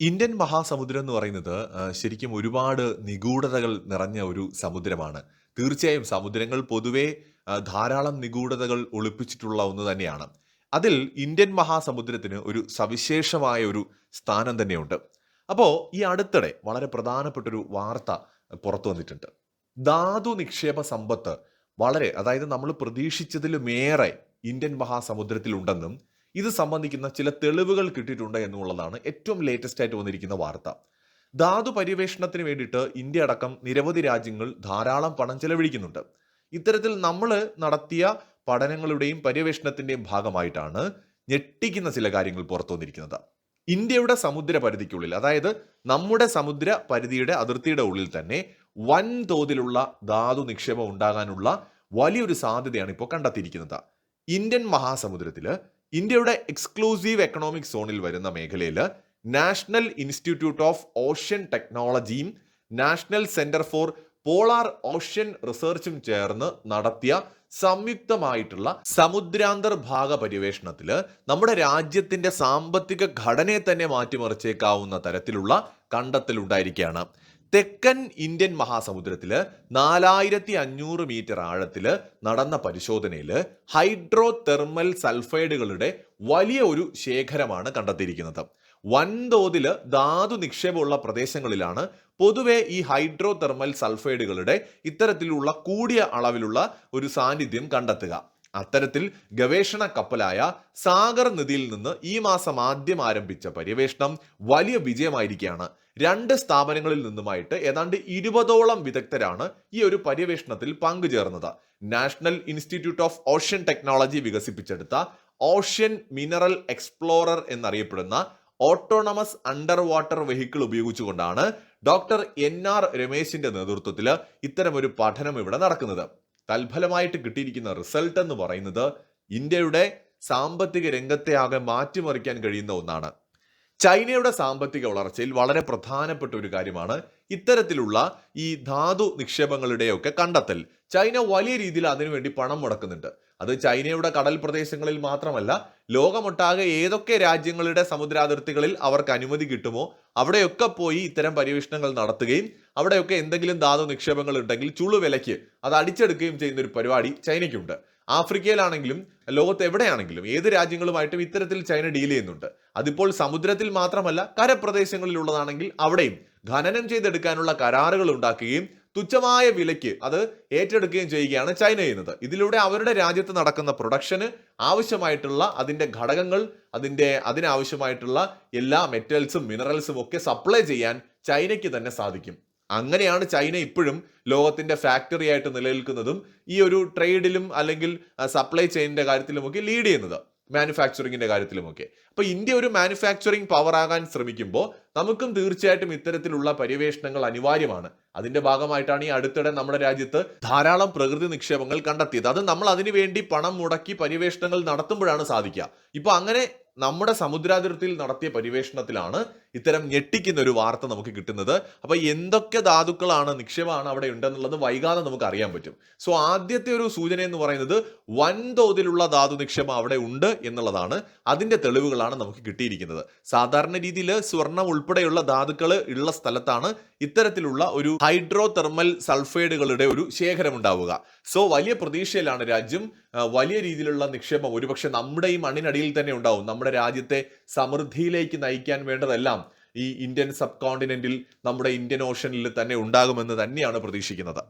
Indian മഹാസമുദ്രം എന്ന് പറയുന്നത് ശരിക്കും ഒരുപാട് നിഗൂഢതകൾ നിറഞ്ഞ ഒരു സമുദ്രമാണ്. തീർച്ചയായും സമുദ്രങ്ങൾ പൊതുവെ ധാരാളം നിഗൂഢതകൾ ഒളിപ്പിച്ചിട്ടുള്ള ഒന്ന് തന്നെയാണ്. അതിൽ ഇന്ത്യൻ മഹാസമുദ്രത്തിന് ഒരു സവിശേഷമായ ഒരു സ്ഥാനം തന്നെയുണ്ട്. അപ്പോൾ ഈ അടുത്തിടെ വളരെ പ്രധാനപ്പെട്ട ഒരു വാർത്ത പുറത്തു വന്നിട്ടുണ്ട്. ധാതു നിക്ഷേപ സമ്പത്ത് വളരെ അതായത് നമ്മൾ പ്രതീക്ഷിച്ചതിലുമേറെ ഇന്ത്യൻ മഹാസമുദ്രത്തിൽ ഉണ്ടെന്നും ഇത് സംബന്ധിക്കുന്ന ചില തെളിവുകൾ കിട്ടിയിട്ടുണ്ട് എന്നുള്ളതാണ് ഏറ്റവും ലേറ്റസ്റ്റ് ആയിട്ട് വന്നിരിക്കുന്ന വാർത്ത. ധാതു പര്യവേഷണത്തിന് വേണ്ടിയിട്ട് ഇന്ത്യ അടക്കം നിരവധി രാജ്യങ്ങൾ ധാരാളം പണം ചെലവഴിക്കുന്നുണ്ട്. ഇത്തരത്തിൽ നമ്മൾ നടത്തിയ പഠനങ്ങളുടെയും പര്യവേഷണത്തിന്റെയും ഭാഗമായിട്ടാണ് ഞെട്ടിക്കുന്ന ചില കാര്യങ്ങൾ പുറത്തു വന്നിരിക്കുന്നത്. ഇന്ത്യയുടെ സമുദ്ര പരിധിക്കുള്ളിൽ അതായത് നമ്മുടെ സമുദ്ര പരിധിയുടെ അതിർത്തിയുടെ ഉള്ളിൽ തന്നെ വൻതോതിലുള്ള ധാതു നിക്ഷേപം ഉണ്ടാകാനുള്ള വലിയൊരു സാധ്യതയാണ് ഇപ്പോൾ കണ്ടെത്തിയിരിക്കുന്നത്. ഇന്ത്യൻ മഹാസമുദ്രത്തിൽ ഇന്ത്യയുടെ എക്സ്ക്ലൂസീവ് എക്കണോമിക് സോണിൽ വരുന്ന മേഖലയിൽ നാഷണൽ ഇൻസ്റ്റിറ്റ്യൂട്ട് ഓഫ് ഓഷ്യൻ ടെക്നോളജിയും national centre for polar ocean റിസർച്ചും ചേർന്ന് നടത്തിയ സംയുക്തമായിട്ടുള്ള സമുദ്രാന്തർ ഭാഗ പര്യവേഷണത്തിൽ നമ്മുടെ രാജ്യത്തിന്റെ സാമ്പത്തിക ഘടനയെ തന്നെ മാറ്റിമറിച്ചേക്കാവുന്ന തരത്തിലുള്ള കണ്ടെത്തൽ ഉണ്ടായിരിക്കുകയാണ് തെക്കൻ ഇന്ത്യൻ മഹാസമുദ്രത്തിൽ നാലായിരത്തി അഞ്ഞൂറ് മീറ്റർ ആഴത്തിൽ നടന്ന പരിശോധനയിൽ ഹൈഡ്രോ തെർമൽ സൾഫൈഡുകളുടെ വലിയ ഒരു ശേഖരമാണ് കണ്ടെത്തിയിരിക്കുന്നത്. വൻതോതിൽ ധാതു നിക്ഷേപമുള്ള പ്രദേശങ്ങളിലാണ് പൊതുവെ ഈ ഹൈഡ്രോ തെർമൽ സൾഫൈഡുകളുടെ ഇത്തരത്തിലുള്ള കൂടിയ അളവിലുള്ള ഒരു സാന്നിധ്യം കണ്ടെത്തുക. അത്തരത്തിൽ ഗവേഷണ കപ്പലായ സാഗർ നിധിയിൽ നിന്ന് ഈ മാസം ആദ്യം ആരംഭിച്ച പര്യവേഷണം വലിയ വിജയമായിരിക്കുകയാണ്. രണ്ട് സ്ഥാപനങ്ങളിൽ നിന്നുമായിട്ട് ഏതാണ്ട് ഇരുപതോളം വിദഗ്ധരാണ് ഈ ഒരു പര്യവേഷണത്തിൽ പങ്കുചേർന്നത്. National institute of ocean technology വികസിപ്പിച്ചെടുത്ത ഓഷ്യൻ മിനറൽ എക്സ്പ്ലോറർ എന്നറിയപ്പെടുന്ന ഓട്ടോണമസ് അണ്ടർ വാട്ടർ വെഹിക്കിൾ ഉപയോഗിച്ചുകൊണ്ടാണ് ഡോക്ടർ എൻ ആർ രമേശിന്റെ നേതൃത്വത്തിൽ ഇത്തരമൊരു പഠനം ഇവിടെ നടക്കുന്നത്. തൽഫലമായിട്ട് കിട്ടിയിരിക്കുന്ന റിസൾട്ട് എന്ന് പറയുന്നത് ഇന്ത്യയുടെ സാമ്പത്തിക രംഗത്തെ ആകെ മാറ്റിമറിക്കാൻ കഴിയുന്ന ഒന്നാണ്. ചൈനയുടെ സാമ്പത്തിക വളർച്ചയിൽ വളരെ പ്രധാനപ്പെട്ട ഒരു കാര്യമാണ് ഇത്തരത്തിലുള്ള ഈ ധാതു നിക്ഷേപങ്ങളുടെയൊക്കെ കണ്ടെത്തൽ. ചൈന വലിയ രീതിയിൽ അതിനുവേണ്ടി പണം മുടക്കുന്നുണ്ട്. അത് ചൈനയുടെ കടൽ പ്രദേശങ്ങളിൽ മാത്രമല്ല ലോകമൊട്ടാകെ ഏതൊക്കെ രാജ്യങ്ങളുടെ സമുദ്രാതിർത്തികളിൽ അവർക്ക് അനുമതി കിട്ടുമോ അവിടെയൊക്കെ പോയി ഇത്തരം പര്യവേഷണങ്ങൾ നടത്തുകയും അവിടെയൊക്കെ എന്തെങ്കിലും ധാതു നിക്ഷേപങ്ങൾ ഉണ്ടെങ്കിൽ ചുളുവിലയ്ക്ക് അത് അടിച്ചെടുക്കുകയും ചെയ്യുന്ന ഒരു പരിപാടി ചൈനയ്ക്കുണ്ട്. ആഫ്രിക്കയിലാണെങ്കിലും ലോകത്ത് എവിടെയാണെങ്കിലും ഏത് രാജ്യങ്ങളുമായിട്ടും ഇത്തരത്തിൽ ചൈന ഡീൽ ചെയ്യുന്നുണ്ട്. അതിപ്പോൾ സമുദ്രത്തിൽ മാത്രമല്ല കരപ്രദേശങ്ങളിലുള്ളതാണെങ്കിൽ അവിടെയും ഖനനം ചെയ്തെടുക്കാനുള്ള കരാറുകൾ ഉണ്ടാക്കുകയും തുച്ഛമായ വിലയ്ക്ക് അത് ഏറ്റെടുക്കുകയും ചെയ്യുകയാണ് ചൈന ചെയ്യുന്നത്. ഇതിലൂടെ അവരുടെ രാജ്യത്ത് നടക്കുന്ന പ്രൊഡക്ഷന് ആവശ്യമായിട്ടുള്ള അതിന്റെ ഘടകങ്ങൾ അതിന്റെ അതിനാവശ്യമായിട്ടുള്ള എല്ലാ മെറ്റൽസും മിനറൽസും ഒക്കെ സപ്ലൈ ചെയ്യാൻ ചൈനയ്ക്ക് തന്നെ സാധിക്കും. അങ്ങനെയാണ് ചൈന ഇപ്പോഴും ലോകത്തിന്റെ ഫാക്ടറി ആയിട്ട് നിലനിൽക്കുന്നതും ഈ ഒരു ട്രേഡിലും അല്ലെങ്കിൽ സപ്ലൈ ചെയിനിന്റെ കാര്യത്തിലുമൊക്കെ ലീഡ് ചെയ്യുന്നത് മാനുഫാക്ചറിങ്ങിന്റെ കാര്യത്തിലുമൊക്കെ. അപ്പൊ ഇന്ത്യ ഒരു മാനുഫാക്ചറിങ് പവർ ആകാൻ ശ്രമിക്കുമ്പോൾ നമുക്കും തീർച്ചയായിട്ടും ഇത്തരത്തിലുള്ള പര്യവേഷണങ്ങൾ അനിവാര്യമാണ്. അതിന്റെ ഭാഗമായിട്ടാണ് ഈ അടുത്തിടെ നമ്മുടെ രാജ്യത്ത് ധാരാളം പ്രകൃതി നിക്ഷേപങ്ങൾ കണ്ടെത്തിയത്. അത് നമ്മൾ അതിനുവേണ്ടി പണം മുടക്കി പര്യവേഷണങ്ങൾ നടത്തുമ്പോഴാണ് സാധിക്കുക. ഇപ്പൊ അങ്ങനെ നമ്മുടെ സമുദ്രാതിർത്തിയിൽ നടത്തിയ പരിവേഷണത്തിലാണ് ഇത്തരം ഞെട്ടിക്കുന്ന ഒരു വാർത്ത നമുക്ക് കിട്ടുന്നത്. അപ്പൊ എന്തൊക്കെ ധാതുക്കളാണ് നിക്ഷേപമാണ് അവിടെ ഉണ്ടെന്നുള്ളത് വൈകാതെ നമുക്ക് അറിയാൻ പറ്റും. സോ ആദ്യത്തെ ഒരു സൂചന എന്ന് പറയുന്നത് വൻതോതിലുള്ള ധാതു നിക്ഷേപം അവിടെ ഉണ്ട് എന്നുള്ളതാണ്. അതിന്റെ തെളിവുകളാണ് നമുക്ക് കിട്ടിയിരിക്കുന്നത്. സാധാരണ രീതിയിൽ സ്വർണം ഉൾപ്പെടെയുള്ള ധാതുക്കൾ ഉള്ള സ്ഥലത്താണ് ഇത്തരത്തിലുള്ള ഒരു ഹൈഡ്രോ തെർമൽ സൾഫൈഡുകളുടെ ഒരു ശേഖരം ഉണ്ടാവുക. സോ വലിയ പ്രതീക്ഷയിലാണ് രാജ്യം വലിയ രീതിയിലുള്ള നിക്ഷേപം ഒരുപക്ഷെ നമ്മുടെ ഈ മണ്ണിനടിയിൽ തന്നെ ഉണ്ടാവും. നമ്മുടെ രാജ്യത്തെ സമൃദ്ധിയിലേക്ക് നയിക്കാൻ വേണ്ടതെല്ലാം ഈ ഇന്ത്യൻ സബ് കോണ്ടിനെന്റിൽ നമ്മുടെ ഇന്ത്യൻ ഓഷനിൽ തന്നെ ഉണ്ടാകുമെന്ന് തന്നെയാണ് പ്രതീക്ഷിക്കുന്നത്.